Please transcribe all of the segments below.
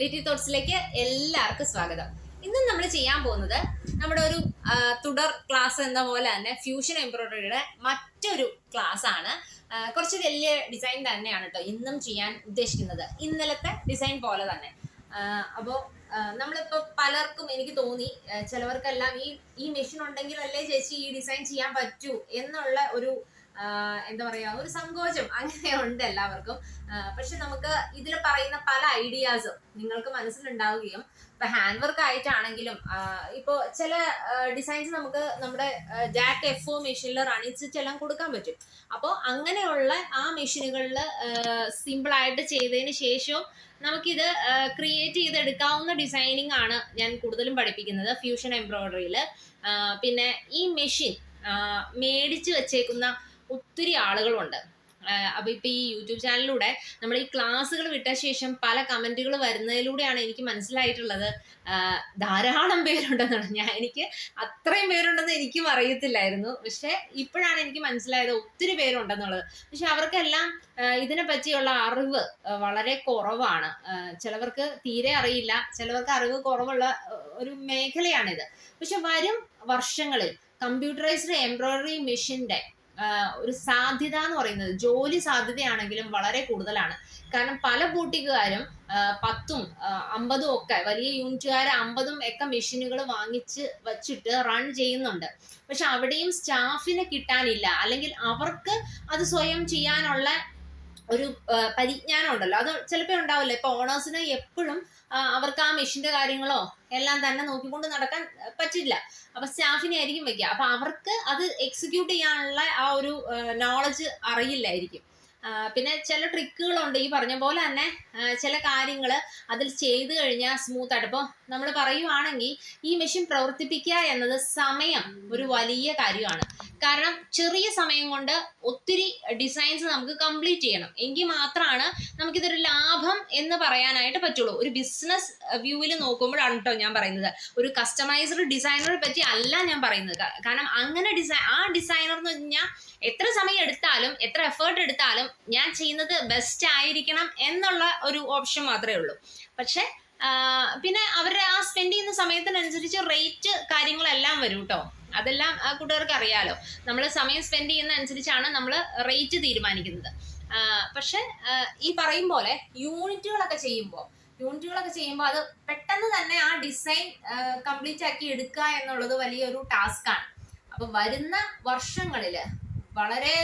ലിറ്റി തോട്ട്സിലേക്ക് എല്ലാവർക്കും സ്വാഗതം. ഇന്ന് നമ്മൾ ചെയ്യാൻ പോകുന്നത് നമ്മുടെ ഒരു തുടർ ക്ലാസ് എന്ന പോലെ തന്നെ ഫ്യൂഷൻ എംബ്രോയിഡറിയുടെ മറ്റൊരു ക്ലാസ് ആണ്. കുറച്ച് വലിയ ഡിസൈൻ തന്നെയാണ് കേട്ടോ ഇന്നും ചെയ്യാൻ ഉദ്ദേശിക്കുന്നത്. ഇന്നലത്തെ ഡിസൈൻ പോലെ തന്നെ. അപ്പോൾ നമ്മളിപ്പോൾ പലർക്കും എനിക്ക് തോന്നി ചിലവർക്കെല്ലാം ഈ ഈ മെഷീൻ ഉണ്ടെങ്കിലല്ലേ ചേച്ചി ഈ ഡിസൈൻ ചെയ്യാൻ പറ്റൂ എന്നുള്ള ഒരു എന്താ പറയാ ഒരു സങ്കോചം അങ്ങനെ ഉണ്ട് എല്ലാവർക്കും. പക്ഷെ നമുക്ക് ഇതിൽ പറയുന്ന പല ഐഡിയാസും നിങ്ങൾക്ക് മനസ്സിലുണ്ടാവുകയും ഇപ്പൊ ഹാൻഡ് വർക്ക് ആയിട്ടാണെങ്കിലും ഇപ്പോ ചില ഡിസൈൻസ് നമുക്ക് നമ്മുടെ ജാക്ക് എഫ് ഒ മെഷീനിൽ റണിച്ചിട്ട് എല്ലാം കൊടുക്കാൻ പറ്റും. അപ്പോൾ അങ്ങനെയുള്ള ആ മെഷീനുകളിൽ സിമ്പിൾ ആയിട്ട് ചെയ്തതിന് ശേഷവും നമുക്കിത് ക്രിയേറ്റ് ചെയ്തെടുക്കാവുന്ന ഡിസൈനിങ് ആണ് ഞാൻ കൂടുതലും പഠിപ്പിക്കുന്നത് ഫ്യൂഷൻ എംബ്രോയിഡറിയിൽ പിന്നെ ഈ മെഷീൻ മേടിച്ച് വെച്ചേക്കുന്ന ഒത്തിരി ആളുകളുണ്ട്. അപ്പൊ ഇപ്പൊ ഈ യൂട്യൂബ് ചാനലിലൂടെ നമ്മൾ ഈ ക്ലാസ്സുകൾ വിട്ട ശേഷം പല കമന്റുകൾ വരുന്നതിലൂടെയാണ് എനിക്ക് മനസ്സിലായിട്ടുള്ളത്. ധാരാളം പേരുണ്ടെന്നാണ്. ഞാൻ എനിക്ക് അത്രയും പേരുണ്ടെന്ന് എനിക്കും അറിയത്തില്ലായിരുന്നു. പക്ഷെ ഇപ്പോഴാണ് എനിക്ക് മനസ്സിലായത് ഒത്തിരി പേരുണ്ടെന്നുള്ളത്. പക്ഷെ അവർക്കെല്ലാം ഇതിനെ പറ്റിയുള്ള അറിവ് വളരെ കുറവാണ്. ചിലവർക്ക് തീരെ അറിയില്ല. ചിലവർക്ക് അറിവ് കുറവുള്ള ഒരു മേഖലയാണിത്. പക്ഷെ വരും വർഷങ്ങളിൽ കമ്പ്യൂട്ടറൈസ്ഡ് എംബ്രോയിഡറി മെഷീന്റെ ആഹ് ഒരു സാധ്യത എന്ന് പറയുന്നത് ജോലി സാധ്യതയാണെങ്കിലും വളരെ കൂടുതലാണ്. കാരണം പല ബൂട്ടിക്കുകാരും പത്തും അമ്പതും ഒക്കെ വലിയ യൂണിറ്റുകാർ അമ്പതും ഒക്കെ മെഷീനുകൾ വാങ്ങിച്ച് വച്ചിട്ട് റൺ ചെയ്യുന്നുണ്ട്. പക്ഷെ അവിടെയും സ്റ്റാഫിനെ കിട്ടാനില്ല. അല്ലെങ്കിൽ അവർക്ക് അത് സ്വയം ചെയ്യാനുള്ള ഒരു പരിജ്ഞാനം ഉണ്ടല്ലോ അത് ചിലപ്പോൾ ഉണ്ടാവില്ല. ഇപ്പൊ ഓണേഴ്സിന് എപ്പോഴും അവർക്ക് ആ മെഷീന്റെ കാര്യങ്ങളോ എല്ലാം തന്നെ നോക്കിക്കൊണ്ട് നടക്കാൻ പറ്റില്ല. അപ്പൊ സ്റ്റാഫിനെ ആയിരിക്കും വെക്കുക അപ്പൊ അവർക്ക് അത് എക്സിക്യൂട്ട് ചെയ്യാനുള്ള ആ ഒരു നോളജ് അറിയില്ലായിരിക്കും. പിന്നെ ചില ട്രിക്കുകളുണ്ട് ഈ പറഞ്ഞ പോലെ തന്നെ ചില കാര്യങ്ങൾ അതിൽ ചെയ്തു കഴിഞ്ഞാൽ സ്മൂത്ത് ആയിട്ട്. ഇപ്പോൾ നമ്മൾ പറയുവാണെങ്കിൽ ഈ മെഷീൻ പ്രവർത്തിപ്പിക്കുക എന്നത് സമയം ഒരു വലിയ കാര്യമാണ്. കാരണം ചെറിയ സമയം കൊണ്ട് ഒത്തിരി ഡിസൈൻസ് നമുക്ക് കംപ്ലീറ്റ് ചെയ്യണം. എങ്കിൽ മാത്രമാണ് നമുക്കിതൊരു ലാഭം എന്ന് പറയാനായിട്ട് പറ്റുള്ളൂ. ഒരു ബിസിനസ് വ്യൂവിൽ നോക്കുമ്പോഴാണ് കേട്ടോ ഞാൻ പറയുന്നത്. ഒരു കസ്റ്റമൈസ്ഡ് ഡിസൈനറെ പറ്റി അല്ല ഞാൻ പറയുന്നത്. കാരണം അങ്ങനെ ഡിസൈ ആ ഡിസൈനർ എന്ന് പറഞ്ഞാൽ എത്ര സമയം എടുത്താലും എത്ര എഫേർട്ട് എടുത്താലും ഞാൻ ചെയ്യുന്നത് ബെസ്റ്റ് ആയിരിക്കണം എന്നുള്ള ഒരു ഓപ്ഷൻ മാത്രമേ ഉള്ളൂ. പക്ഷെ പിന്നെ അവരുടെ ആ സ്പെൻഡ് ചെയ്യുന്ന സമയത്തിനനുസരിച്ച് റേറ്റ് കാര്യങ്ങളെല്ലാം വരും കേട്ടോ അതെല്ലാം ആ കൂട്ടുകാർക്ക് അറിയാലോ. നമ്മൾ സമയം സ്പെൻഡ് ചെയ്യുന്ന അനുസരിച്ചാണ് നമ്മൾ റേറ്റ് തീരുമാനിക്കുന്നത് പക്ഷെ ഈ പറയും പോലെ യൂണിറ്റുകളൊക്കെ ചെയ്യുമ്പോൾ യൂണിറ്റുകളൊക്കെ ചെയ്യുമ്പോൾ അത് പെട്ടെന്ന് തന്നെ ആ ഡിസൈൻ കംപ്ലീറ്റ് ആക്കി എടുക്കുക എന്നുള്ളത് വലിയൊരു ടാസ്ക്കാണ് അപ്പൊ വരുന്ന വർഷങ്ങളിൽ വളരെ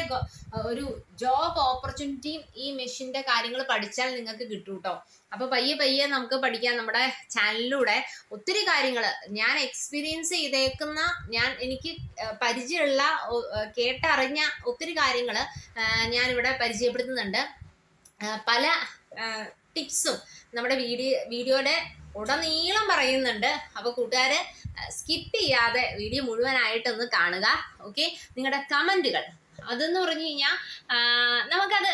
ഒരു ജോബ് ഓപ്പർച്യൂണിറ്റിയും ഈ മെഷീന്റെ കാര്യങ്ങൾ പഠിച്ചാൽ നിങ്ങൾക്ക് കിട്ടും കേട്ടോ അപ്പൊ പയ്യെ പയ്യെ നമുക്ക് പഠിക്കാം. നമ്മുടെ ചാനലിലൂടെ ഒത്തിരി കാര്യങ്ങൾ ഞാൻ എക്സ്പീരിയൻസ് ചെയ്തേക്കുന്ന ഞാൻ എനിക്ക് പരിചയമുള്ള കേട്ടറിഞ്ഞ ഒത്തിരി കാര്യങ്ങൾ ഞാനിവിടെ പരിചയപ്പെടുത്തുന്നുണ്ട്. പല ടിപ്സും നമ്മുടെ വീഡിയോ വീഡിയോയുടെ ഉടനീളം പറയുന്നുണ്ട്. അപ്പൊ കൂട്ടുകാര് സ്കിപ്പ് ചെയ്യാതെ വീഡിയോ മുഴുവനായിട്ടൊന്ന് കാണുക. ഓക്കെ നിങ്ങളുടെ കമന്റുകൾ അതെന്ന് പറഞ്ഞു കഴിഞ്ഞാൽ നമുക്കത്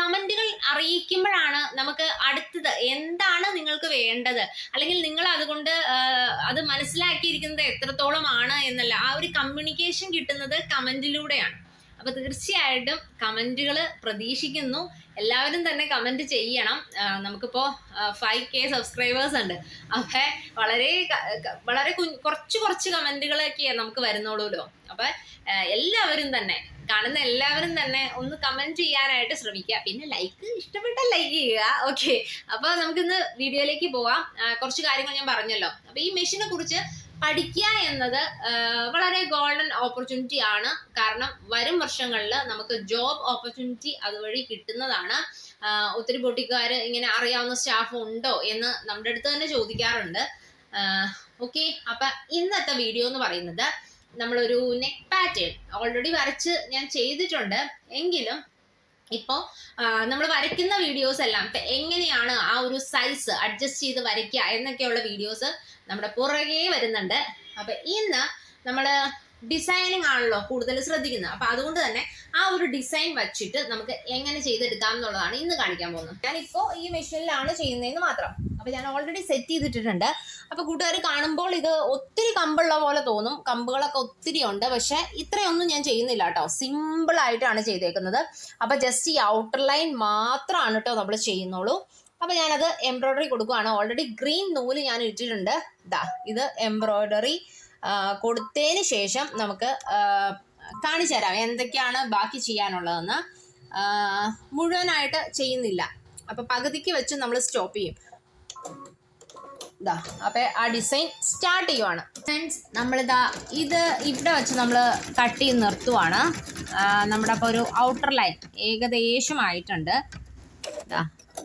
കമന്റുകൾ അറിയിക്കുമ്പോഴാണ് നമുക്ക് അടുത്തത് എന്താണ് നിങ്ങൾക്ക് വേണ്ടത്. അല്ലെങ്കിൽ നിങ്ങൾ അതുകൊണ്ട് അത് മനസ്സിലാക്കിയിരിക്കുന്നത് എത്രത്തോളമാണ് എന്നല്ല. ആ ഒരു കമ്മ്യൂണിക്കേഷൻ കിട്ടുന്നത് കമന്റിലൂടെയാണ്. അപ്പൊ തീർച്ചയായിട്ടും കമന്റുകൾ പ്രതീക്ഷിക്കുന്നു. എല്ലാവരും തന്നെ കമന്റ് ചെയ്യണം. നമുക്കിപ്പോ ഫൈവ് കെ സബ്സ്ക്രൈബേഴ്സ് ഉണ്ട്. അപ്പൊ വളരെ വളരെ കുറച്ച് കുറച്ച് കമന്റുകളൊക്കെ നമുക്ക് വരുന്നുള്ളൂല്ലോ. അപ്പൊ എല്ലാവരും തന്നെ കാണുന്ന എല്ലാവരും തന്നെ ഒന്ന് കമന്റ് ചെയ്യാനായിട്ട് ശ്രമിക്കുക. പിന്നെ ലൈക്ക് ഇഷ്ടപ്പെട്ട ലൈക്ക് ചെയ്യുക. ഓക്കെ അപ്പൊ നമുക്കിന്ന് വീഡിയോയിലേക്ക് പോവാം. കുറച്ച് കാര്യങ്ങൾ ഞാൻ പറഞ്ഞല്ലോ. അപ്പൊ ഈ മെഷീനെ കുറിച്ച് പഠിക്കുക എന്നത് വളരെ ഗോൾഡൻ ഓപ്പർച്യൂണിറ്റി ആണ്. കാരണം വരും വർഷങ്ങളിൽ നമുക്ക് ജോബ് ഓപ്പർച്യൂണിറ്റി അതുവഴി കിട്ടുന്നതാണ്. ഒത്തിരി പൊട്ടിക്കാർ ഇങ്ങനെ അറിയാവുന്ന സ്റ്റാഫ് ഉണ്ടോ എന്ന് നമ്മുടെ അടുത്ത് തന്നെ ചോദിക്കാറുണ്ട്. ഓക്കെ അപ്പൊ ഇന്നത്തെ വീഡിയോ എന്ന് പറയുന്നത് നമ്മളൊരു നെക്ക് പാറ്റേൺ. ഓൾറെഡി വരച്ച് ഞാൻ ചെയ്തിട്ടുണ്ട്. എങ്കിലും ഇപ്പോൾ നമ്മൾ വരയ്ക്കുന്ന വീഡിയോസ് എല്ലാം എങ്ങനെയാണ് ആ ഒരു സൈസ് അഡ്ജസ്റ്റ് ചെയ്ത് വരയ്ക്കുക എന്നൊക്കെയുള്ള വീഡിയോസ് നമ്മുടെ പുറകെ വരുന്നുണ്ട്. അപ്പൊ ഇന്ന് നമ്മൾ ഡിസൈനിങ് ആണല്ലോ കൂടുതൽ ശ്രദ്ധിക്കുന്നത്. അപ്പൊ അതുകൊണ്ട് തന്നെ ആ ഒരു ഡിസൈൻ വെച്ചിട്ട് നമുക്ക് എങ്ങനെ ചെയ്തെടുക്കാം എന്നുള്ളതാണ് ഇന്ന് കാണിക്കാൻ പോകുന്നത്. ഞാനിപ്പോ ഈ മെഷീനിലാണ് ചെയ്യുന്നതെന്ന് മാത്രം. അപ്പൊ ഞാൻ ഓൾറെഡി സെറ്റ് ചെയ്തിട്ടുണ്ട് അപ്പൊ കൂട്ടുകാർ കാണുമ്പോൾ ഇത് ഒത്തിരി കമ്പുള്ള പോലെ തോന്നും. കമ്പുകളൊക്കെ ഒത്തിരി ഉണ്ട്. പക്ഷെ ഇത്രയൊന്നും ഞാൻ ചെയ്യുന്നില്ല കേട്ടോ. സിമ്പിൾ ആയിട്ടാണ് ചെയ്തേക്കുന്നത്. അപ്പൊ ജസ്റ്റ് ഈ ഔട്ടർ ലൈൻ മാത്രമാണ് കേട്ടോ നമ്മൾ ചെയ്യുന്നുള്ളൂ. അപ്പൊ ഞാനത് എംബ്രോയിഡറി കൊടുക്കുകയാണ് ഓൾറെഡി ഗ്രീൻ നൂൽ ഞാൻ ഇട്ടിട്ടുണ്ട്. ദാ ഇത് എംബ്രോയ്ഡറി കൊടുത്തതിന് ശേഷം നമുക്ക് കാണിച്ചു തരാം എന്തൊക്കെയാണ് ബാക്കി ചെയ്യാനുള്ളതെന്ന്. മുഴുവനായിട്ട് ചെയ്യുന്നില്ല. അപ്പോൾ പകുതിക്ക് വെച്ച് നമ്മൾ സ്റ്റോപ്പ് ചെയ്യും. ഇതാ അപ്പോൾ ആ ഡിസൈൻ സ്റ്റാർട്ട് ചെയ്യുവാണ്. ഫ്രണ്ട്സ് നമ്മളിതാ ഇത് ഇവിടെ വെച്ച് നമ്മൾ കട്ട് ചെയ്ത് നിർത്തുവാണ്. നമ്മുടെ അപ്പോൾ ഒരു ഔട്ടർ ലൈൻ ഏകദേശമായിട്ടുണ്ട്.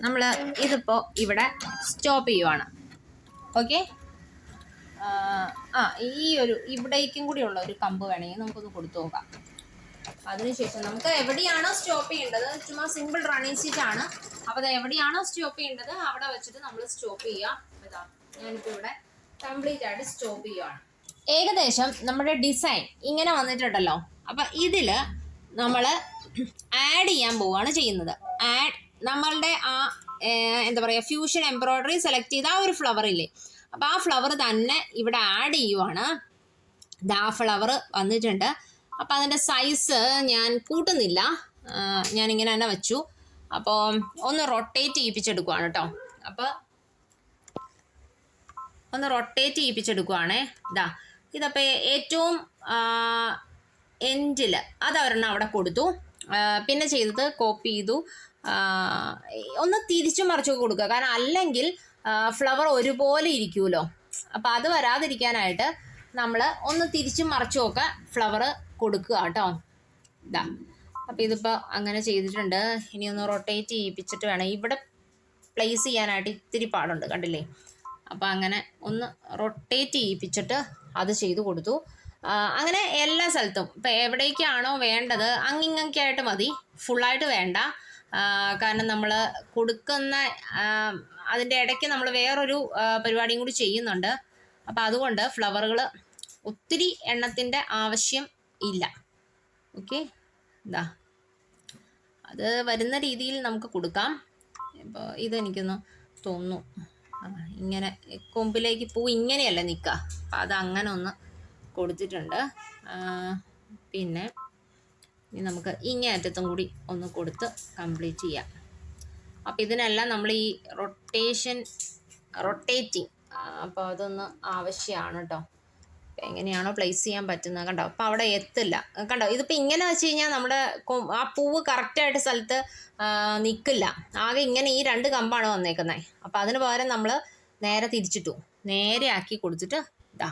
നമ്മൾ ഇതിപ്പോൾ ഇവിടെ സ്റ്റോപ്പ് ചെയ്യുവാണ്. ഓക്കെ ആ ഈ ഒരു ഇവിടേക്കും കൂടി ഉള്ള ഒരു കമ്പ് വേണമെങ്കിൽ നമുക്കൊന്ന് കൊടുത്തു നോക്കാം. അതിനുശേഷം നമുക്ക് എവിടെയാണോ സ്റ്റോപ്പ് ചെയ്യേണ്ടത്? ചുമ്മാ സിമ്പിൾ റണ്ണിങ് സ്റ്റിച്ച് ആണ്. അപ്പോൾ അത് എവിടെയാണോ സ്റ്റോപ്പ് ചെയ്യേണ്ടത് അവിടെ വെച്ചിട്ട് നമ്മൾ സ്റ്റോപ്പ് ചെയ്യാം ഇതാ ഇവിടെ കംപ്ലീറ്റ് ആയിട്ട് സ്റ്റോപ്പ് ചെയ്യുവാണ്. ഏകദേശം നമ്മുടെ ഡിസൈൻ ഇങ്ങനെ വന്നിട്ടുണ്ടല്ലോ. അപ്പം ഇതിൽ നമ്മൾ ആഡ് ചെയ്യാൻ പോവുകയാണ് ചെയ്യുന്നത്. ആഡ് നമ്മളുടെ ആ എന്താ പറയുക ഫ്യൂഷൻ എംബ്രോയ്ഡറി സെലക്ട് ചെയ്ത ആ ഒരു ഫ്ലവർ ഇല്ലേ? അപ്പോൾ ആ ഫ്ലവർ തന്നെ ഇവിടെ ആഡ് ചെയ്യുവാണ്. ആ ഫ്ലവർ വന്നിട്ടുണ്ട്. അപ്പോൾ അതിന്റെ സൈസ് ഞാൻ കൂട്ടുന്നില്ല. ഞാൻ ഇങ്ങനെ തന്നെ വെച്ചു. അപ്പോൾ ഒന്ന് റൊട്ടേറ്റ് ചെയ്യിപ്പിച്ചെടുക്കുവാണ് കേട്ടോ അപ്പോൾ ഒന്ന് റൊട്ടേറ്റ് ചെയ്യിപ്പിച്ചെടുക്കുവാണേ. ഇതാ ഇതപ്പോൾ ഏറ്റവും എൻഡിൽ അതൊരെണ്ണം അവിടെ കൊടുത്തു. പിന്നെ ചെയ്തത് കോപ്പി ചെയ്തു. ഒന്ന് തിരിച്ചു മറിച്ചൊക്കെ കൊടുക്കുക. കാരണം അല്ലെങ്കിൽ ഫ്ലവർ ഒരുപോലെ ഇരിക്കുമല്ലോ അപ്പോൾ അത് വരാതിരിക്കാനായിട്ട് നമ്മൾ ഒന്ന് തിരിച്ചും മറിച്ചുമൊക്കെ ഫ്ലവർ കൊടുക്കുക കേട്ടോ. ഇതാ അപ്പോൾ ഇതിപ്പോൾ അങ്ങനെ ചെയ്തിട്ടുണ്ട്. ഇനി ഒന്ന് റൊട്ടേറ്റ് ചെയ്യിപ്പിച്ചിട്ട് വേണം. ഇവിടെ പ്ലേസ് ചെയ്യാനായിട്ട് ഇത്തിരി പാടുണ്ട് കണ്ടില്ലേ? അപ്പോൾ അങ്ങനെ ഒന്ന് റൊട്ടേറ്റ് ചെയ്യിപ്പിച്ചിട്ട് അത് ചെയ്തു കൊടുത്തു. അങ്ങനെ എല്ലാ സ്ഥലത്തും. ഇപ്പം എവിടേക്കാണോ വേണ്ടത് അങ്ങിങ്ങൊക്കെ ആയിട്ട് മതി. ഫുള്ളായിട്ട് വേണ്ട. കാരണം നമ്മൾ കൊടുക്കുന്ന അതിന്റെ ഇടയ്ക്ക് നമ്മൾ വേറൊരു പരിപാടിയും കൂടി ചെയ്യുന്നുണ്ട്. അപ്പം അതുകൊണ്ട് ഫ്ലവറുകൾ ഒത്തിരി എണ്ണത്തിന്റെ ആവശ്യം ഇല്ല. ഓക്കെ? ഇതാ അത് വരുന്ന രീതിയിൽ നമുക്ക് കൊടുക്കാം. ഇപ്പോൾ ഇതെനിക്കൊന്ന് തോന്നുന്നു. ഇങ്ങനെ കൊമ്പിലേക്ക് പൂ ഇങ്ങനെയല്ല നിൽക്കുക അപ്പം അത് അങ്ങനെ ഒന്ന് കൊടുത്തിട്ടുണ്ട്. പിന്നെ ഇനി നമുക്ക് ഇങ്ങേ അറ്റത്തും കൂടി ഒന്ന് കൊടുത്ത് കംപ്ലീറ്റ് ചെയ്യാം. അപ്പം ഇതിനെല്ലാം നമ്മൾ ഈ റൊട്ടേഷൻ റൊട്ടേറ്റിംഗ് അപ്പോൾ അതൊന്ന് ആവശ്യമാണ് കേട്ടോ എങ്ങനെയാണോ പ്ലേസ് ചെയ്യാൻ പറ്റുന്നത് കണ്ടോ? അപ്പം അവിടെ എത്തില്ല. കണ്ടോ? ഇതിപ്പോൾ ഇങ്ങനെ വെച്ച് കഴിഞ്ഞാൽ നമ്മുടെ ആ പൂവ് കറക്റ്റായിട്ട് സ്ഥലത്ത് നിൽക്കില്ല ആകെ ഇങ്ങനെ ഈ രണ്ട് കമ്പാണ് വന്നേക്കുന്നത് അപ്പം അതിന് പകരം നമ്മൾ നേരെ തിരിച്ചിട്ടു. നേരെ ആക്കി കൊടുത്തിട്ട് ഇതാ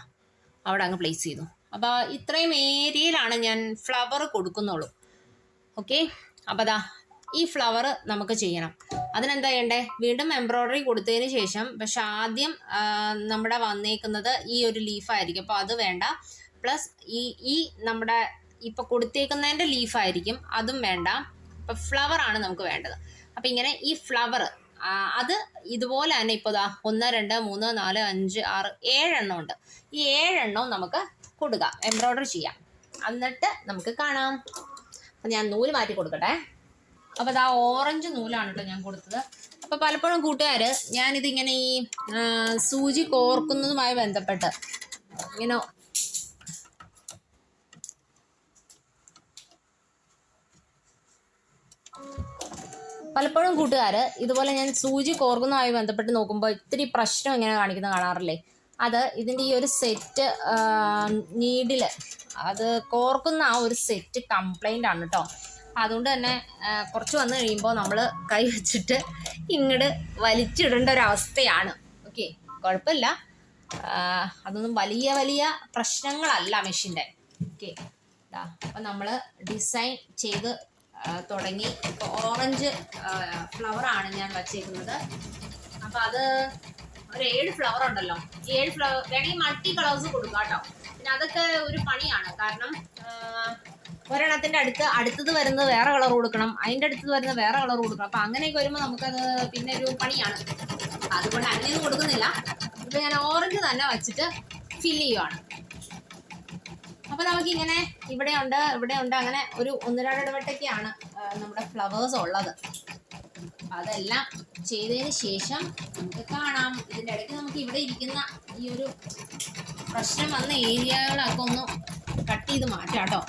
അവിടെ അങ്ങ് പ്ലേസ് ചെയ്തു. അപ്പോൾ ഇത്രയും ഏരിയയിലാണ് ഞാൻ ഫ്ലവർ കൊടുക്കുന്നുള്ളൂ. ഓക്കെ അപ്പോൾ അതാ ഈ ഫ്ലവർ നമുക്ക് ചെയ്യണം. അതിനെന്താ ചെയ്യണ്ടേ? വീണ്ടും എംബ്രോയ്ഡറി കൊടുത്തതിന് ശേഷം പക്ഷെ ആദ്യം നമ്മുടെ വന്നേക്കുന്നത് ഈ ഒരു ലീഫായിരിക്കും അപ്പോൾ അത് വേണ്ട. പ്ലസ് ഈ ഈ നമ്മുടെ ഇപ്പോൾ കൊടുത്തേക്കുന്നതിന്റെ ലീഫായിരിക്കും അതും വേണ്ട. ഇപ്പം ഫ്ലവർ ആണ് നമുക്ക് വേണ്ടത്. അപ്പം ഇങ്ങനെ ഈ ഫ്ലവർ അത് ഇതുപോലെ തന്നെ ഇപ്പോൾ ദാ ഒന്ന് രണ്ട് മൂന്ന് നാല് അഞ്ച് ആറ് ഏഴെണ്ണം ഉണ്ട്. ഈ ഏഴെണ്ണവും നമുക്ക് കൊടുക്കാം. എംബ്രോയ്ഡറി ചെയ്യാം. എന്നിട്ട് നമുക്ക് കാണാം. അപ്പം ഞാൻ നൂൽ മാറ്റി കൊടുക്കട്ടെ. അപ്പോൾ ഇതാ ഓറഞ്ച് നൂലാണ് കേട്ടോ ഞാൻ കൊടുത്തത്. അപ്പോൾ പലപ്പോഴും കൂട്ടുകാർ ഞാനിതിങ്ങനെ ഈ സൂചി കോർക്കുന്നതുമായി ബന്ധപ്പെട്ട് ഇങ്ങനെ പലപ്പോഴും കൂട്ടുകാർ ഇതുപോലെ ഞാൻ സൂചി കോർക്കുന്നതുമായി ബന്ധപ്പെട്ട് നോക്കുമ്പോൾ ഇത്തിരി പ്രശ്നം ഇങ്ങനെ കാണിക്കുന്ന കാണാറില്ലേ? അത് ഇതിന്റെ ഈ ഒരു സെറ്റ് നീഡിൽ അത് കോർക്കുന്ന ആ ഒരു സെറ്റ് കംപ്ലൈന്റ് ആണ് കേട്ടോ അതുകൊണ്ട് തന്നെ കുറച്ച് വന്നു കഴിയുമ്പോൾ നമ്മൾ കൈ വെച്ചിട്ട് ഇങ്ങോട്ട് വലിച്ചിടേണ്ട ഒരു അവസ്ഥയാണ്. ഓക്കെ കുഴപ്പമില്ല. അതൊന്നും വലിയ വലിയ പ്രശ്നങ്ങളല്ല മെഷീന്റെ ഓക്കെ അപ്പം നമ്മൾ ഡിസൈൻ ചെയ്ത് തുടങ്ങി. ഇപ്പോൾ ഓറഞ്ച് ആണ് ഞാൻ വച്ചേക്കുന്നത്. അപ്പം അത് ഒരു ഏഴ് ഫ്ലവർ ഉണ്ടല്ലോ. ഏഴ് ഫ്ലവർ വേണമെങ്കിൽ മൾട്ടി കളേഴ്സ് കൊടുക്കാം കേട്ടോ. പിന്നെ അതൊക്കെ ഒരു പണിയാണ്. കാരണം ഒരെണ്ണത്തിന്റെ അടുത്ത് അടുത്തത് വരുന്നത് വേറെ കളർ കൊടുക്കണം. അതിന്റെ അടുത്ത് വരുന്നത് വേറെ കളർ കൊടുക്കണം. അപ്പൊ അങ്ങനെയൊക്കെ വരുമ്പോൾ നമുക്കത് പിന്നെ ഒരു പണിയാണ്. അതുകൊണ്ട് അങ്ങനെയൊന്നും കൊടുക്കുന്നില്ല. ഇപ്പൊ ഞാൻ ഓറഞ്ച് തന്നെ വെച്ചിട്ട് ഫില്ല് ചെയ്യുവാണ്. അപ്പൊ നമുക്ക് ഇങ്ങനെ ഇവിടെ ഉണ്ട് ഇവിടെ ഉണ്ട് അങ്ങനെ ഒരു ഒന്ന് രണ്ട് ഇടവട്ടൊക്കെയാണ് നമ്മുടെ ഫ്ലവേഴ്സ് ഉള്ളത്. അതെല്ലാം ചെയ്തതിന് ശേഷം നമുക്ക് കാണാം. ഇതിന്റെ ഇടയ്ക്ക് നമുക്ക് ഇവിടെ ഇരിക്കുന്ന ഈ ഒരു പ്രശ്നം വന്ന ഏരിയകളൊക്കെ ഒന്ന് കട്ട് ചെയ്ത് മാറ്റാം കേട്ടോ.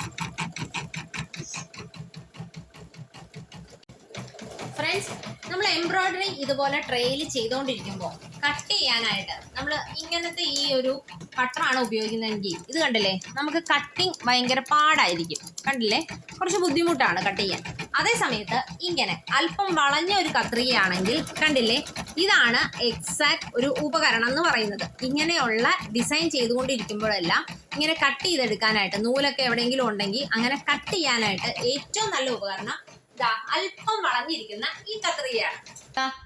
ഫ്രണ്ട്സ് നമ്മൾ എംബ്രോയിഡറി ഇതുപോലെ ട്രെയിൽ ചെയ്തുകൊണ്ടിരിക്കുമ്പോൾ കട്ട് ചെയ്യാനായിട്ട് നമ്മൾ ഇങ്ങനത്തെ ഈ ഒരു കട്ടറാണ് ഉപയോഗിക്കുന്നതെങ്കിൽ. ഇത് കണ്ടില്ലേ? നമുക്ക് കട്ടിങ് ഭയങ്കര പാടായിരിക്കും. കണ്ടില്ലേ? കുറച്ച് ബുദ്ധിമുട്ടാണ് കട്ട് ചെയ്യാൻ. അതേ സമയത്ത് ഇങ്ങനെ അല്പം വളഞ്ഞ ഒരു കത്രികയാണെങ്കിൽ കണ്ടില്ലേ? ഇതാണ് എക്സാക്ട് ഒരു ഉപകരണം എന്ന് പറയുന്നത്. ഇങ്ങനെയുള്ള ഡിസൈൻ ചെയ്തുകൊണ്ടിരിക്കുമ്പോഴെല്ലാം ഇങ്ങനെ കട്ട് ചെയ്തെടുക്കാനായിട്ട് നൂലൊക്കെ എവിടെയെങ്കിലും ഉണ്ടെങ്കിൽ അങ്ങനെ കട്ട് ചെയ്യാനായിട്ട് ഏറ്റവും നല്ല ഉപകരണം ഇതാ അല്പം വളഞ്ഞിരിക്കുന്ന ഈ കത്രികയാണ്.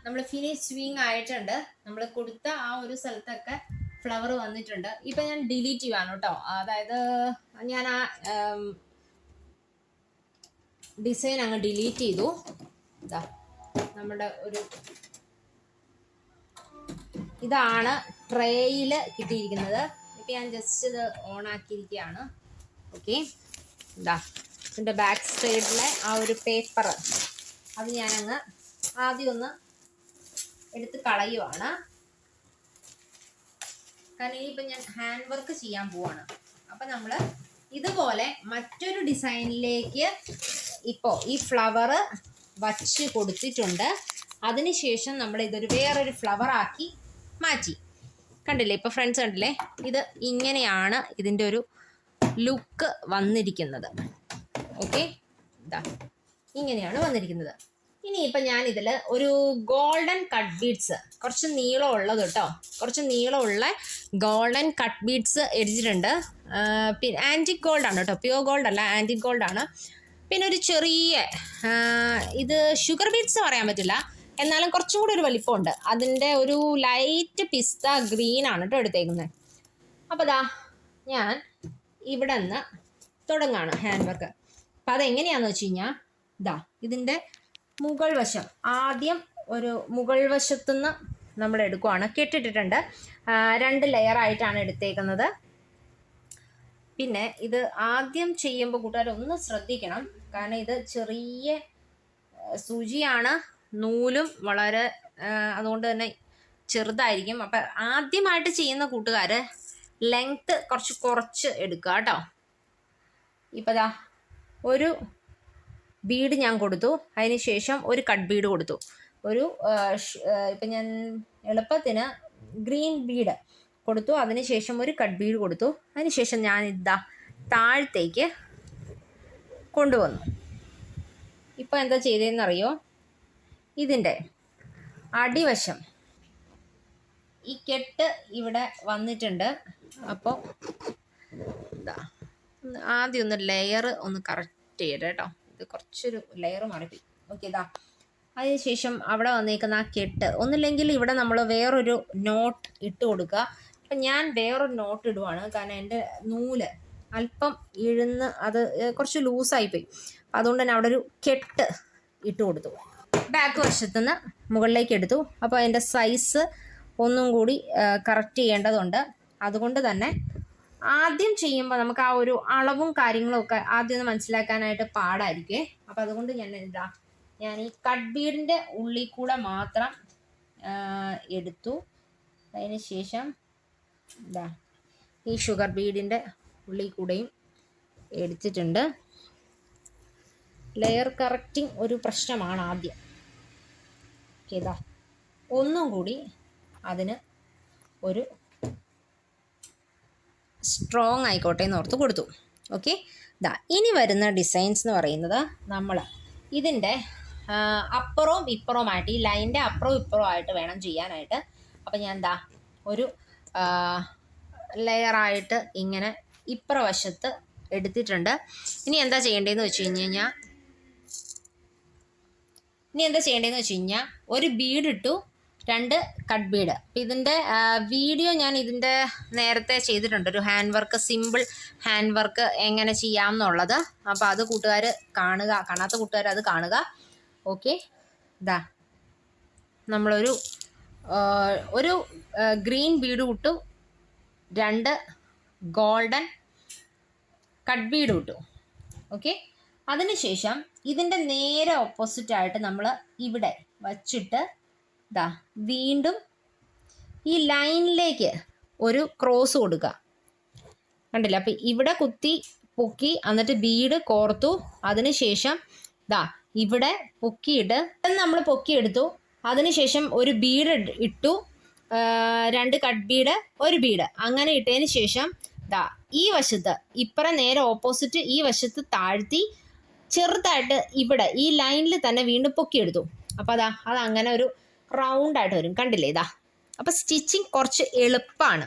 നമ്മൾ ഫിനിഷ് വിങ് ആയിട്ടുണ്ട്. നമ്മൾ കൊടുത്ത ആ ഒരു സ്ഥലത്തൊക്കെ ഫ്ലവർ വന്നിട്ടുണ്ട്. ഇപ്പൊ ഞാൻ ഡിലീറ്റ് ചെയ്യുവാണ് കേട്ടോ. അതായത് ഞാൻ ആ ഡിസൈൻ അങ്ങ് ഡിലീറ്റ് ചെയ്തു. ഇതാ നമ്മുടെ ഒരു ഇതാണ് ട്രേയിൽ കിട്ടിയിരിക്കുന്നത്. ഇപ്പം ഞാൻ ജസ്റ്റ് ഇത് ഓൺ ആക്കിയിരിക്കുകയാണ്. ഓക്കെ ഇതാ ഇതിന്റെ ബാക്ക് സൈഡിലെ ആ ഒരു പേപ്പർ അത് ഞാനങ്ങ് ആദ്യം ഒന്ന് എടുത്ത് കളയുവാണ്. കാരണം ഇനിയിപ്പം ഞാൻ ഹാൻഡ് വർക്ക് ചെയ്യാൻ പോവാണ്. അപ്പം നമ്മൾ ഇതുപോലെ മറ്റൊരു ഡിസൈനിലേക്ക് ഇപ്പോൾ ഈ ഫ്ലവർ വച്ച് കൊടുത്തിട്ടുണ്ട്. അതിനുശേഷം നമ്മൾ ഇതൊരു വേറൊരു ഫ്ലവർ ആക്കി മാറ്റി. കണ്ടില്ലേ? ഇപ്പോൾ ഫ്രണ്ട്സ് കണ്ടില്ലേ? ഇത് ഇങ്ങനെയാണ് ഇതിന്റെ ഒരു ലുക്ക് വന്നിരിക്കുന്നത്. ഓക്കെ ഇതാ ഇങ്ങനെയാണ് വന്നിരിക്കുന്നത്. ഇനിയിപ്പോൾ ഇതിൽ ഒരു ഗോൾഡൻ കട്ട് ബീഡ്സ് കുറച്ച് നീളമുള്ളത് കേട്ടോ കുറച്ച് നീളമുള്ള ഗോൾഡൻ കട്ട് ബീഡ്സ് എടുത്തിട്ടുണ്ട് പിന്നെ പിന്നെ ആന്റിക് ആണ് കേട്ടോ പ്യുവർ ഗോൾഡ് അല്ല ആന്റിക് ആണ്. പിന്നെ ഒരു ചെറിയ ഇത് ഷുഗർ ബീഡ്സ് പറയാൻ പറ്റില്ല. എന്നാലും കുറച്ചും കൂടി ഒരു വലിപ്പമുണ്ട്. അതിന്റെ ഒരു ലൈറ്റ് പിസ്ത ഗ്രീൻ ആണ് കേട്ടോ എടുത്തേക്കുന്നത് അപ്പോൾ ദാ ഞാൻ ഇവിടെ നിന്ന് തുടങ്ങാണ് ഹാൻഡ് വർക്ക് അപ്പം അതെങ്ങനെയാണെന്ന് വെച്ച് കഴിഞ്ഞാൽ ഇതാ ഇതിന്റെ മുകൾ വശം. ആദ്യം ഒരു മുകൾ വശത്തുനിന്ന് നമ്മൾ എടുക്കുവാണ്. കെട്ടിട്ടിട്ടുണ്ട്. രണ്ട് ലെയർ ആയിട്ടാണ് എടുത്തേക്കുന്നത്. പിന്നെ ഇത് ആദ്യം ചെയ്യുമ്പോൾ കൂട്ടുകാർ ഒന്ന് ശ്രദ്ധിക്കണം. കാരണം ഇത് ചെറിയ സൂചിയാണ്. നൂലും വളരെ അതുകൊണ്ട് തന്നെ ചെറുതായിരിക്കും. അപ്പം ആദ്യമായിട്ട് ചെയ്യുന്ന കൂട്ടുകാർ ലെങ്ത്ത് കുറച്ച് കുറച്ച് എടുക്കുക കേട്ടോ. ഇപ്പം ദാ ഒരു ബീഡ് ഞാൻ കൊടുത്തു. അതിനുശേഷം ഒരു കട്ട് ബീഡ് കൊടുത്തു. ഒരു ഇപ്പം ഞാൻ എളുപ്പത്തിന് ഗ്രീൻ ബീഡ് കൊടുത്തു. അതിനുശേഷം ഒരു കട്ട് ബീഡ് കൊടുത്തു. അതിനുശേഷം ഞാൻ ഇതാ താഴത്തേക്ക് കൊണ്ടുവന്നു. ഇപ്പം എന്താ ചെയ്തതെന്നറിയോ ഇതിന്റെ അടിവശം ഈ കെട്ട് ഇവിടെ വന്നിട്ടുണ്ട്. അപ്പോൾ ഇതാ ആദ്യം ഒന്ന് ലെയർ ഒന്ന് കറക്റ്റ് ചെയ്യട്ടെ കേട്ടോ ഇത് കുറച്ചൊരു ലെയർ മാറിപ്പോയി. ഓക്കെ ഇതാ അതിനുശേഷം അവിടെ വന്നേക്കുന്ന ആ കെട്ട്. ഒന്നില്ലെങ്കിൽ ഇവിടെ നമ്മൾ വേറൊരു നോട്ട് ഇട്ട് കൊടുക്കുക. അപ്പം ഞാൻ വേറൊരു നോട്ട് ഇടുവാണ്. കാരണം എന്റെ നൂൽ അല്പം ഇഴുന്ന് അത് കുറച്ച് ലൂസായിപ്പോയി അതുകൊണ്ട് തന്നെ അവിടെ ഒരു കെട്ട് ഇട്ട് കൊടുത്തു. ബാക്ക് വശത്തുനിന്ന് മുകളിലേക്ക് എടുത്തു. അപ്പോൾ അതിന്റെ സൈസ് ഒന്നും കൂടി കറക്റ്റ് ചെയ്യേണ്ടതുണ്ട്. അതുകൊണ്ട് തന്നെ ആദ്യം ചെയ്യുമ്പോൾ നമുക്ക് ആ ഒരു അളവും കാര്യങ്ങളും ഒക്കെ ആദ്യം ഒന്ന് മനസ്സിലാക്കാനായിട്ട് പാടായിരിക്കേ. അപ്പോൾ അതുകൊണ്ട് ഞാൻ എന്താ ഞാൻ ഈ കട്ട് ഉള്ളിൽ കൂടെ മാത്രം എടുത്തു. അതിന് ശേഷം എന്താ ഈ ഷുഗർ ബീഡിന്റെ ഉള്ളിൽ കൂടെയും എടുത്തിട്ടുണ്ട്. ലെയർ കറക്റ്റിംഗ് ഒരു പ്രശ്നമാണ് ആദ്യം. ഇതാ ഒന്നും കൂടി അതിന് ഒരു സ്ട്രോങ് ആയിക്കോട്ടെ എന്ന് ഓർത്ത് കൊടുത്തു. ഓക്കെ ദാ ഇനി വരുന്ന ഡിസൈൻസ് എന്ന് പറയുന്നത് നമ്മൾ ഇതിന്റെ അപ്പുറവും ഇപ്പുറവുമായിട്ട് ഈ ലൈന്റെ അപ്പുറവും ഇപ്പുറവും ആയിട്ട് വേണം ചെയ്യാനായിട്ട്. അപ്പം ഞാൻ എന്താ ഒരു ലെയറായിട്ട് ഇങ്ങനെ ഇപ്പുറ വശത്ത് എടുത്തിട്ടുണ്ട്. ഇനി എന്താ ചെയ്യേണ്ടതെന്ന് വെച്ച് കഴിഞ്ഞ് കഴിഞ്ഞാൽ ഇനി എന്താ ചെയ്യേണ്ടതെന്ന് വെച്ച് കഴിഞ്ഞാൽ ഒരു ബീഡ് ഇട്ടു രണ്ട് കട്ട് ബീഡ് അപ്പം ഇതിന്റെ വീഡിയോ ഞാൻ ഇതിന്റെ നേരത്തെ ചെയ്തിട്ടുണ്ട്. ഒരു hand work simple hand work എങ്ങനെ ചെയ്യാം എന്നുള്ളത് അപ്പോൾ അത് കൂട്ടുകാർ കാണുക കാണാത്ത കൂട്ടുകാർ അത് കാണുക. ഓക്കെ ഇതാ നമ്മളൊരു ഒരു ഗ്രീൻ ബീഡ് വിട്ടു രണ്ട് ഗോൾഡൻ കട്ട് ബീഡ് വിട്ടു ഓക്കെ അതിനുശേഷം ഇതിന്റെ നേരെ ഓപ്പോസിറ്റായിട്ട് നമ്മൾ ഇവിടെ വച്ചിട്ട് ദാ വീണ്ടും ഈ ലൈനിലേക്ക് ഒരു ക്രോസ് കൊടുക്കുക. കണ്ടില്ല? അപ്പം ഇവിടെ കുത്തി പൊക്കി എന്നിട്ട് ബീഡ് കോർത്തു. അതിനുശേഷം ദാ ഇവിടെ പൊക്കിയിട്ട് നമ്മൾ പൊക്കിയെടുത്തു. അതിനുശേഷം ഒരു ബീഡ് ഇട്ടു. രണ്ട് കട്ട് ബീഡ് ഒരു ബീഡ്. അങ്ങനെ ഇട്ടതിന് ശേഷം ദാ ഈ വശത്ത് ഇപ്പറ നേരെ ഓപ്പോസിറ്റ് ഈ വശത്ത് താഴ്ത്തി ചെറുതായിട്ട് ഇവിടെ ഈ ലൈനിൽ തന്നെ വീണ്ടും പൊക്കിയെടുത്തു. അപ്പോൾ അതാ അത് അങ്ങനെ ഒരു റൗണ്ട് ആയിട്ട് വരും. കണ്ടില്ലേ? ഇതാ. അപ്പോൾ സ്റ്റിച്ചിങ് കുറച്ച് എളുപ്പമാണ്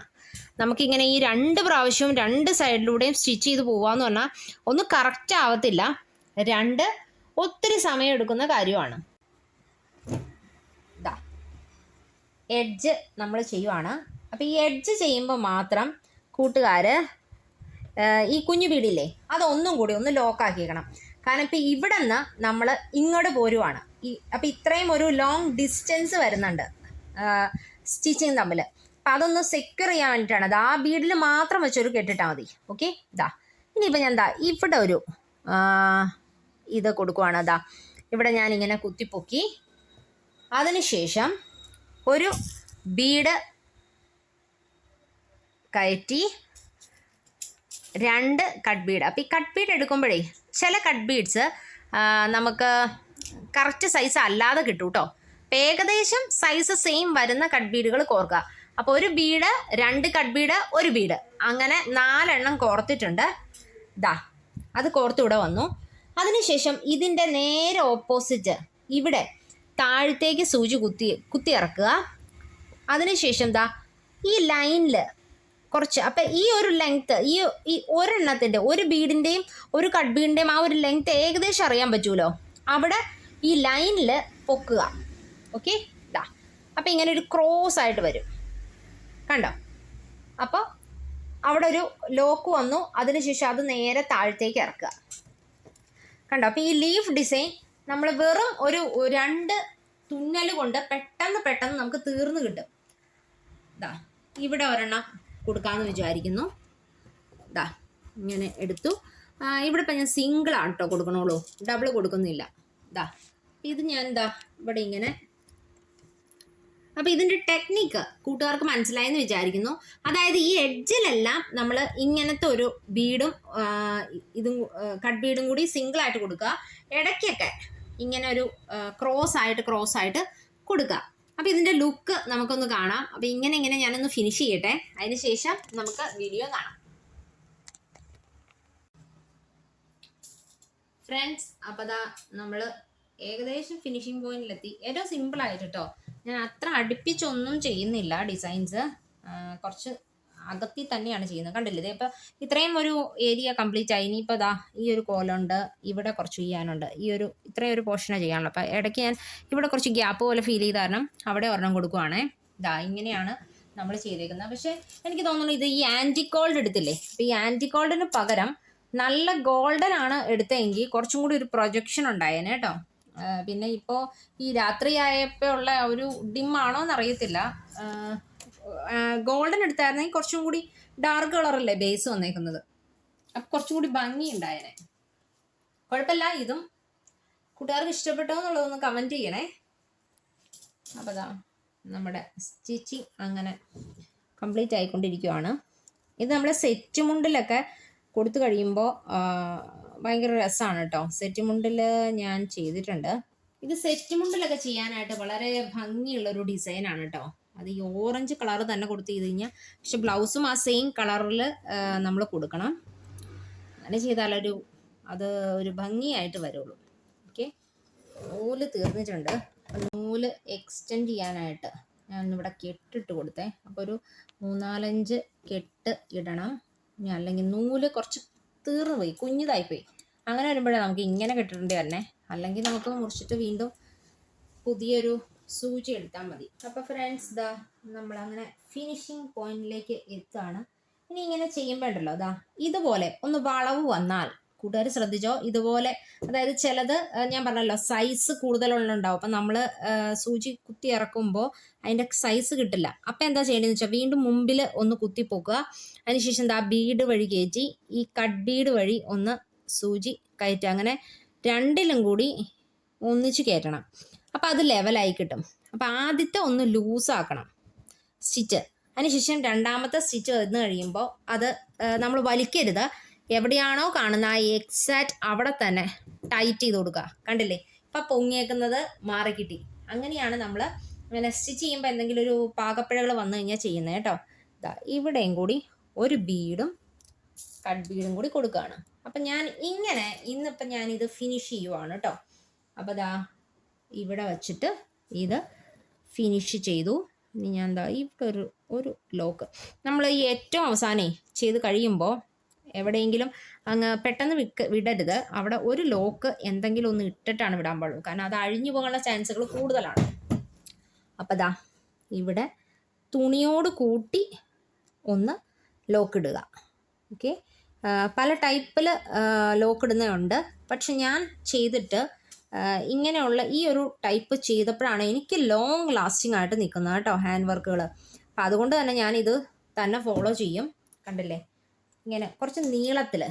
നമുക്കിങ്ങനെ ഈ രണ്ട് പ്രാവശ്യവും രണ്ട് സൈഡിലൂടെയും സ്റ്റിച്ച് ചെയ്ത് പോവാന്ന് പറഞ്ഞാൽ ഒന്ന് കറക്റ്റ് ആവത്തില്ല. രണ്ട് ഒത്തിരി സമയം എടുക്കുന്ന കാര്യമാണ്. ഇതാ. എഡ്ജ് നമ്മൾ ചെയ്യുവാണ്. അപ്പോൾ ഈ എഡ്ജ് ചെയ്യുമ്പോൾ മാത്രം കൂട്ടുകാർ ഈ കുഞ്ഞു വീടില്ലേ അതൊന്നും കൂടി ഒന്ന് ലോക്കാക്കിയേക്കണം കാരണം ഇപ്പം ഇവിടെ നിന്ന് നമ്മൾ ഇങ്ങോട്ട് പോരുവാണ്. ഈ അപ്പം ഇത്രയും ഒരു ലോങ് ഡിസ്റ്റൻസ് വരുന്നുണ്ട് സ്റ്റിച്ചിങ് തമ്മിൽ അപ്പം അതൊന്ന് സെക്യൂർ ചെയ്യാൻ വേണ്ടിയിട്ടാണ്. അത് ആ ബീഡിൽ മാത്രം വെച്ചൊരു കെട്ടിട്ടാൽ മതി. ഓക്കെ ഇതാ ഇനിയിപ്പോൾ ഞാൻ എന്താ ഇവിടെ ഒരു ഇത് കൊടുക്കുവാണ്. അതാ ഇവിടെ ഞാനിങ്ങനെ കുത്തിപ്പൊക്കി. അതിനുശേഷം ഒരു ബീഡ് കയറ്റി രണ്ട് കട്ട് ബീഡ് അപ്പോൾ ഈ കട്ട് ബീഡ് എടുക്കുമ്പോഴേ ചില കട്ട് ബീഡ്സ് നമുക്ക് കറക്റ്റ് സൈസ് അല്ലാതെ കിട്ടും കേട്ടോ ഏകദേശം സൈസ് സെയിം വരുന്ന കട്ട് ബീഡുകൾ കോർക്കുക അപ്പോൾ ഒരു ബീഡ് രണ്ട് കട്ട് ബീഡ് ഒരു ബീഡ് അങ്ങനെ നാലെണ്ണം കോർത്തിട്ടുണ്ട്. ദാ അത് കോർത്ത് ഇവിടെ വന്നു. അതിനുശേഷം ഇതിന്റെ നേരെ ഓപ്പോസിറ്റ് ഇവിടെ താഴത്തേക്ക് സൂചി കുത്തി കുത്തി ഇറക്കുക അതിനുശേഷം ദാ ഈ ലൈനിൽ കുറച്ച്. അപ്പം ഈ ഒരു ലെങ്ത്ത് ഈ ഈ ഒരെണ്ണത്തിന്റെ ഒരു ബീഡിന്റെയും ഒരു കട്ട് ബീഡിന്റെയും ആ ഒരു ലെങ്ത്ത് ഏകദേശം അറിയാൻ പറ്റുമല്ലോ അവിടെ ഈ ലൈനിൽ പൊക്കുക. ഓക്കെ ഇതാ അപ്പം ഇങ്ങനെ ഒരു ക്രോസ് ആയിട്ട് വരും. കണ്ടോ? അപ്പോൾ അവിടെ ഒരു ലോക്ക് വന്നു. അതിനുശേഷം അത് നേരെ താഴത്തേക്ക് ഇറക്കുക. കണ്ടോ? അപ്പോൾ ഈ ലീഫ് ഡിസൈൻ നമ്മൾ വെറും ഒരു രണ്ട് തുന്നൽ കൊണ്ട് പെട്ടെന്ന് പെട്ടെന്ന് നമുക്ക് തീർന്നു കിട്ടും. ഇതാ ഇവിടെ ഒരെണ്ണം. കൊടുക്കാമെന്ന് വിചാരിക്കുന്നു. ഇതാ ഇങ്ങനെ എടുത്തു. ഇവിടെ ഇപ്പം ഞാൻ സിംഗിളാണ് കേട്ടോ കൊടുക്കണുള്ളൂ. ഡബിൾ കൊടുക്കുന്നില്ല. ഇതാ ഇത് ഞാൻ എന്താ ഇവിടെ ഇങ്ങനെ. അപ്പോൾ ഇതിന്റെ ടെക്നിക്ക് കൂട്ടുകാർക്ക് മനസ്സിലായെന്ന് വിചാരിക്കുന്നു. അതായത് ഈ എഡ്ജിലെല്ലാം നമ്മൾ ഇങ്ങനത്തെ ഒരു ബീഡും ഇതും കട്ട് ബീഡും കൂടി സിംഗിൾ ആയിട്ട് കൊടുക്കുക. ഇടയ്ക്കൊക്കെ ഇങ്ങനെ ഒരു ക്രോസ് ആയിട്ട് ക്രോസ് ആയിട്ട് കൊടുക്കുക. അപ്പോൾ ഇതിന്റെ ലുക്ക് നമുക്കൊന്ന് കാണാം. അപ്പോൾ ഇങ്ങനെ ഇങ്ങനെ ഞാനൊന്ന് ഫിനിഷ് ചെയ്യട്ടെ. അതിന് ശേഷം നമുക്ക് വീഡിയോ കാണാം. ഫ്രണ്ട്സ് അപ്പോൾ അതാ നമ്മൾ ഏകദേശം ഫിനിഷിംഗ് പോയിന്റിലെത്തി ഏറ്റവും സിമ്പിൾ ആയിട്ട് കേട്ടോ ഞാൻ അത്ര അടുപ്പിച്ചൊന്നും ചെയ്യുന്നില്ല ഡിസൈൻസ് കുറച്ച് അകത്തി തന്നെയാണ് ചെയ്യുന്നത്. കണ്ടില്ലേ? ഇതേ ഇത്രയും ഒരു ഏരിയ കംപ്ലീറ്റ് ആയി. ഇനിയിപ്പോൾ ഇതാ ഈ ഒരു കോലുണ്ട് ഇവിടെ കുറച്ച് ചെയ്യാനുണ്ട് ഈ ഒരു ഇത്രയും ഒരു പോർഷനാണ് ചെയ്യാനുള്ളത് അപ്പോൾ ഇടയ്ക്ക് ഞാൻ ഇവിടെ കുറച്ച് ഗ്യാപ്പ് പോലെ ഫീൽ ചെയ്ത കാരണം അവിടെ ഒരെണ്ണം കൊടുക്കുവാണേ. ഇതാ ഇങ്ങനെയാണ് നമ്മൾ ചെയ്തേക്കുന്നത്. പക്ഷേ എനിക്ക് തോന്നുന്നു ഇത് ഈ ആന്റിക്കോൾഡ് എടുത്തില്ലേ? അപ്പോൾ ഈ ആന്റിക്കോൾഡിന് പകരം നല്ല ഗോൾഡൻ ആണ് എടുത്തതെങ്കിൽ കുറച്ചും കൂടി ഒരു പ്രൊജക്ഷൻ ഉണ്ടായേനെ കേട്ടോ. പിന്നെ ഇപ്പോൾ ഈ രാത്രി ആയപ്പോൾ ഉള്ള ഒരു ഡിമ്മാണോ എന്നറിയത്തില്ല ഗോൾഡൻ എടുത്തായിരുന്നെങ്കിൽ കുറച്ചും കൂടി ഡാർക്ക് കളറല്ലേ ബേസ് വന്നേക്കുന്നത്. അപ്പം കുറച്ചും കൂടി ഭംഗി ഉണ്ടായേനെ. കുഴപ്പമില്ല ഇതും കൂട്ടുകാർക്ക് ഇഷ്ടപ്പെട്ടോ എന്നുള്ളതൊന്ന് കമന്റ് ചെയ്യണേ. അപ്പോൾ അതാ നമ്മുടെ സ്റ്റിച്ചിങ് അങ്ങനെ കംപ്ലീറ്റ് ആയിക്കൊണ്ടിരിക്കുവാണ്. ഇത് നമ്മുടെ സെറ്റ് മുണ്ടിലൊക്കെ കൊടുത്തു കഴിയുമ്പോൾ ഭയങ്കര രസമാണ് കേട്ടോ സെറ്റ് മുണ്ടിൽ ഞാൻ ചെയ്തിട്ടുണ്ട്. ഇത് സെറ്റ് മുണ്ടിലൊക്കെ ചെയ്യാനായിട്ട് വളരെ ഭംഗിയുള്ളൊരു ഡിസൈനാണ് കേട്ടോ അത് ഈ ഓറഞ്ച് കളർ തന്നെ കൊടുത്ത് ചെയ്ത് കഴിഞ്ഞാൽ പക്ഷെ ബ്ലൗസും ആ സെയിം കളറിൽ നമ്മൾ കൊടുക്കണം. അങ്ങനെ ചെയ്താലൊരു അത് ഒരു ഭംഗിയായിട്ട് വരുള്ളൂ. ഓക്കെ നൂൽ തീർന്നിട്ടുണ്ട്. നൂൽ എക്സ്റ്റെൻഡ് ചെയ്യാനായിട്ട് ഞാൻ ഇവിടെ കെട്ടിട്ട് കൊടുത്തേ. അപ്പോൾ ഒരു മൂന്നാലഞ്ച് കെട്ട് ഇടണം. അല്ലെങ്കിൽ നൂൽ കുറച്ച് തീർന്നു പോയി കുഞ്ഞിതായി പോയി അങ്ങനെ വരുമ്പോഴേ നമുക്ക് ഇങ്ങനെ കെട്ടിടേണ്ടി വരണേ. അല്ലെങ്കിൽ നമുക്ക് മുറിച്ചിട്ട് വീണ്ടും പുതിയൊരു സൂചി എടുത്താൽ മതി. അപ്പോൾ ഫ്രണ്ട്സ് ദാ നമ്മളങ്ങനെ ഫിനിഷിങ് പോയിന്റിലേക്ക് എത്താണ് ഇനി ഇങ്ങനെ ചെയ്യുമ്പോൾ ഉണ്ടല്ലോ ദാ ഇതുപോലെ ഒന്ന് വളവ് വന്നാൽ കൂട്ടുകാർ ശ്രദ്ധിച്ചോ? ഇതുപോലെ അതായത് ചിലത് ഞാൻ പറഞ്ഞല്ലോ സൈസ് കൂടുതലുണ്ടാവും അപ്പം നമ്മൾ സൂചി കുത്തി ഇറക്കുമ്പോൾ അതിന്റെ സൈസ് കിട്ടില്ല. അപ്പം എന്താ ചെയ്യേണ്ടതെന്ന് വെച്ചാൽ വീണ്ടും മുമ്പിൽ ഒന്ന് കുത്തിപ്പോക്കുക അതിനുശേഷം എന്താ ബീഡ് വഴി കയറ്റി ഈ കട്ട് ബീഡ് വഴി ഒന്ന് സൂചി കയറ്റുക. അങ്ങനെ രണ്ടിലും കൂടി ഒന്നിച്ച് കയറ്റണം. അപ്പം അത് ലെവലായി കിട്ടും. അപ്പം ആദ്യത്തെ ഒന്ന് ലൂസാക്കണം സ്റ്റിച്ച് അതിനുശേഷം രണ്ടാമത്തെ സ്റ്റിച്ച് വന്നു കഴിയുമ്പോൾ അത് നമ്മൾ വലിക്കരുത്. എവിടെയാണോ കാണുന്ന ആ എക്സാക്റ്റ് അവിടെ തന്നെ ടൈറ്റ് ചെയ്ത് കൊടുക്കുക. കണ്ടില്ലേ? ഇപ്പം പൊങ്ങിയേക്കുന്നത് മാറി കിട്ടി അങ്ങനെയാണ് നമ്മൾ അങ്ങനെ സ്റ്റിച്ച് ചെയ്യുമ്പോൾ എന്തെങ്കിലും ഒരു പാകപ്പിഴകൾ വന്നു കഴിഞ്ഞാൽ ചെയ്യുന്നത് കേട്ടോ. ഇതാ ഇവിടെയും കൂടി ഒരു ബീഡും കട്ട് ബീഡും കൂടി കൊടുക്കുകയാണ്. അപ്പം ഞാൻ ഇങ്ങനെ ഇന്നിപ്പം ഞാനിത് ഫിനിഷ് ചെയ്യുവാണ് കേട്ടോ. അപ്പോൾ ദാ ഇവിടെ വച്ചിട്ട് ഇത് ഫിനിഷ് ചെയ്തു. ഇനി ഞാൻ എന്താ ഇവിടെ ഒരു ഒരു ലോക്ക് നമ്മൾ ഈ ഏറ്റവും അവസാനേ ചെയ്ത് കഴിയുമ്പോൾ എവിടെയെങ്കിലും അങ്ങ് പെട്ടെന്ന് വിക്ക വിടരുത്. അവിടെ ഒരു ലോക്ക് എന്തെങ്കിലും ഒന്ന് ഇട്ടിട്ടാണ് വിടാൻ പാടുള്ളൂ. കാരണം അത് അഴിഞ്ഞു പോകാനുള്ള ചാൻസുകൾ കൂടുതലാണ്. അപ്പം ദാ ഇവിടെ തുണിയോട് കൂട്ടി ഒന്ന് ലോക്ക് ഇടുക. ഓക്കെ? പല ടൈപ്പിൽ ലോക്ക് ഇടുന്നതുണ്ട്. പക്ഷെ ഞാൻ ചെയ്തിട്ട് ഇങ്ങനെയുള്ള ഈ ഒരു ടൈപ്പ് ചെയ്തപ്പോഴാണ് എനിക്ക് ലോങ് ലാസ്റ്റിംഗ് ആയിട്ട് നിൽക്കുന്നത് കേട്ടോ ഹാൻഡ് വർക്കുകൾ അപ്പം അതുകൊണ്ട് തന്നെ ഞാനിത് തന്നെ ഫോളോ ചെയ്യും. കണ്ടില്ലേ? ഇങ്ങനെ കുറച്ച് നീളത്തിൽ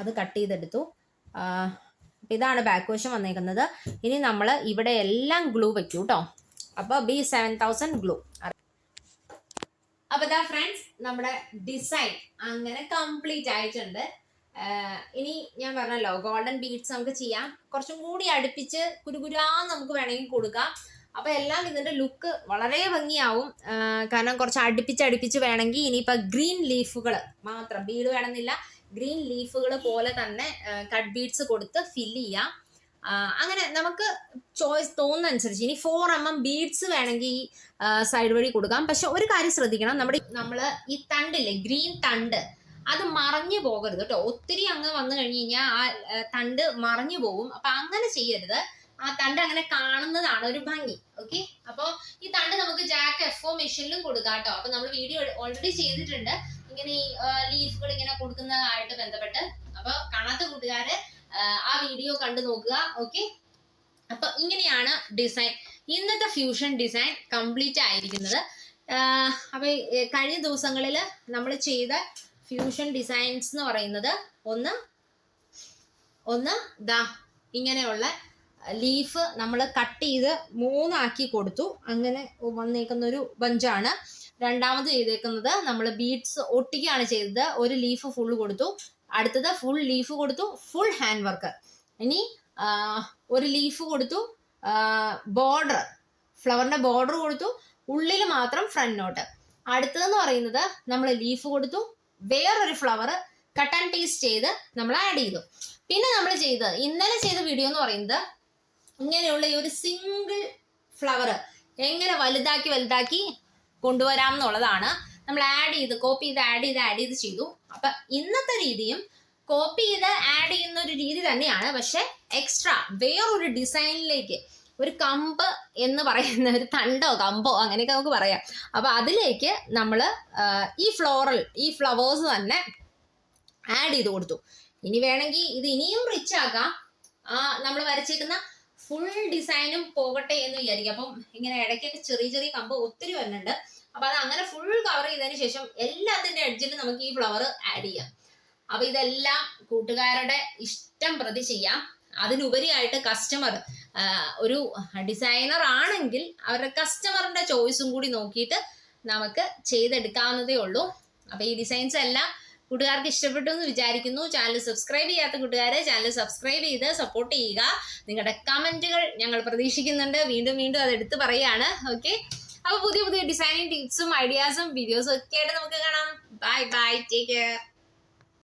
അത് കട്ട് ചെയ്തെടുത്തു. ഇതാണ് ബാക്ക് വശം വന്നേക്കുന്നത്. ഇനി നമ്മൾ ഇവിടെ എല്ലാം ഗ്ലൂ വെക്കും കേട്ടോ അപ്പോൾ ബി സെവൻ തൗസൻഡ് ഗ്ലൂ അപ്പോൾ ഇതാ ഫ്രണ്ട്സ് നമ്മുടെ ഡിസൈൻ അങ്ങനെ കംപ്ലീറ്റ് ആയിട്ടുണ്ട്. ഇനി ഞാൻ പറഞ്ഞല്ലോ ഗോൾഡൻ ബീഡ്സ് നമുക്ക് ചെയ്യാം. കുറച്ചും കൂടി അടുപ്പിച്ച് കുരുകുരാ നമുക്ക് വേണമെങ്കിൽ കൊടുക്കാം. അപ്പൊ എല്ലാം ഇതിന്റെ ലുക്ക് വളരെ ഭംഗിയാവും. കാരണം കുറച്ച് അടുപ്പിച്ച് അടുപ്പിച്ച് വേണമെങ്കിൽ ഇനിയിപ്പോ ഗ്രീൻ ലീഫുകൾ മാത്രം ബീഡ് വേണമെന്നില്ല ഗ്രീൻ ലീഫുകൾ പോലെ തന്നെ കട്ട് ബീഡ്സ് കൊടുത്ത് ഫില്ല് ചെയ്യാം. അങ്ങനെ നമുക്ക് ചോയ്സ് തോന്നുന്ന അനുസരിച്ച് ഇനി ഫോർ എം എം ബീഡ്സ് വേണമെങ്കിൽ ഈ സൈഡ് വഴി കൊടുക്കാം. പക്ഷെ ഒരു കാര്യം ശ്രദ്ധിക്കണം നമ്മുടെ നമ്മൾ ഈ തണ്ടില്ലേ ഗ്രീൻ തണ്ട് അത് മറഞ്ഞു പോകരുത് കേട്ടോ. ഒത്തിരി അങ്ങ് വന്നു കഴിഞ്ഞ് കഴിഞ്ഞാൽ ആ തണ്ട് മറഞ്ഞു പോകും. അപ്പൊ അങ്ങനെ ചെയ്യരുത്. ആ തണ്ട് അങ്ങനെ കാണുന്നതാണ് ഒരു ഭംഗി. ഓക്കെ? അപ്പോൾ ഈ തണ്ട് നമുക്ക് ജാക്ക് എഫ് മെഷീനിലും കൊടുക്കാം കേട്ടോ. അപ്പൊ നമ്മൾ വീഡിയോ ഓൾറെഡി ചെയ്തിട്ടുണ്ട്. ഇങ്ങനെ ഈ ലീഫുകൾ ഇങ്ങനെ കൊടുക്കുന്നതായിട്ട് ബന്ധപ്പെട്ട്. അപ്പൊ കാണാത്ത കൂട്ടുകാര് ആ, വീഡിയോ കണ്ടു നോക്കുക. ഓക്കെ? അപ്പൊ ഇങ്ങനെയാണ് ഡിസൈൻ ഇന്നത്തെ ഫ്യൂഷൻ ഡിസൈൻ കംപ്ലീറ്റ് ആയിരിക്കുന്നത്. അപ്പൊ കഴിഞ്ഞ ദിവസങ്ങളിൽ നമ്മൾ ചെയ്ത ഫ്യൂഷൻ ഡിസൈൻസ് എന്ന് പറയുന്നത് ഒന്ന് ഒന്ന് ദാ ഇങ്ങനെയുള്ള ലീഫ് നമ്മൾ കട്ട് ചെയ്ത് മൂന്നാക്കി കൊടുത്തു. അങ്ങനെ വന്നേക്കുന്ന ഒരു ബഞ്ചാണ്. രണ്ടാമത് ചെയ്തേക്കുന്നത് നമ്മൾ ബീഡ്സ് ഒട്ടിക്കുകയാണ് ചെയ്തത്. ഒരു ലീഫ് ഫുൾ കൊടുത്തു. അടുത്തത് ഫുൾ ലീഫ് കൊടുത്തു. ഫുൾ ഹാൻഡ് വർക്ക് ഇനി ഒരു ലീഫ് കൊടുത്തു. ബോർഡർ ഫ്ലവറിന്റെ ബോർഡർ കൊടുത്തു. ഉള്ളിൽ മാത്രം ഫ്രണ്ട് നോട്ട്. അടുത്തതെന്ന് പറയുന്നത് നമ്മൾ ലീഫ് കൊടുത്തു. വേറൊരു ഫ്ലവർ കട്ട് ആൻഡ് പേസ്റ്റ് ചെയ്ത് നമ്മൾ ആഡ് ചെയ്തു. പിന്നെ നമ്മൾ ചെയ്തത് ഇന്നലെ ചെയ്ത വീഡിയോ എന്ന് പറയുന്നത് ഇങ്ങനെയുള്ള ഈ ഒരു സിംഗിൾ ഫ്ലവർ എങ്ങനെ വലുതാക്കി വലുതാക്കി കൊണ്ടുവരാം എന്നുള്ളതാണ്. നമ്മൾ ആഡ് ചെയ്ത് കോപ്പി ചെയ്ത് ആഡ് ചെയ്ത് ആഡ് ചെയ്ത് ചെയ്തു. അപ്പൊ ഇന്നത്തെ രീതിയും കോപ്പി ചെയ്ത് ആഡ് ചെയ്യുന്ന ഒരു രീതി തന്നെയാണ്. പക്ഷെ എക്സ്ട്രാ വേറൊരു ഡിസൈനിലേക്ക് ഒരു കമ്പ് എന്ന് പറയുന്ന ഒരു തണ്ടോ കമ്പോ അങ്ങനെയൊക്കെ നമുക്ക് പറയാം. അപ്പൊ അതിലേക്ക് നമ്മൾ ഈ ഫ്ലോറൽ ഈ ഫ്ലവേഴ്സ് തന്നെ ആഡ് ചെയ്ത് കൊടുത്തു. ഇനി വേണമെങ്കിൽ ഇത് ഇനിയും റിച്ച് ആക്കാം. ആ നമ്മൾ വരച്ചേക്കുന്ന ഫുൾ ഡിസൈനും പോകട്ടെ എന്ന് വിചാരിക്കും. അപ്പം ഇങ്ങനെ ഇടയ്ക്കൊക്കെ ചെറിയ ചെറിയ കമ്പ് ഒത്തിരി വരുന്നുണ്ട്. അപ്പൊ അത് അങ്ങനെ ഫുൾ കവർ ചെയ്തതിന് ശേഷം എല്ലാത്തിന്റെ എഡ്ജിൽ നമുക്ക് ഈ ഫ്ലവർ ആഡ് ചെയ്യാം. അപ്പൊ ഇതെല്ലാം കൂട്ടുകാരുടെ ഇഷ്ടം പ്രതി ചെയ്യാം. അതിനുപരിയായിട്ട് കസ്റ്റമർ ഒരു ഡിസൈനർ ആണെങ്കിൽ അവരുടെ കസ്റ്റമറിന്റെ ചോയ്സും കൂടി നോക്കിയിട്ട് നമുക്ക് ചെയ്തെടുക്കാവുന്നതേ ഉള്ളൂ. അപ്പൊ ഈ ഡിസൈൻസ് എല്ലാം കൂട്ടുകാർക്ക് ഇഷ്ടപ്പെട്ടു എന്ന് വിചാരിക്കുന്നു. ചാനൽ സബ്സ്ക്രൈബ് ചെയ്യാത്ത കൂട്ടുകാരെ ചാനൽ സബ്സ്ക്രൈബ് ചെയ്ത് സപ്പോർട്ട് ചെയ്യുക. നിങ്ങളുടെ കമന്റുകൾ ഞങ്ങൾ പ്രതീക്ഷിക്കുന്നുണ്ട്. വീണ്ടും വീണ്ടും അത് എടുത്ത് പറയാണ് ഓക്കെ അപ്പൊ പുതിയ പുതിയ ഡിസൈനിങ് ടിപ്സും ഐഡിയാസും വീഡിയോസും ഒക്കെ ആയിട്ട് നമുക്ക് കാണാം. Bye bye take care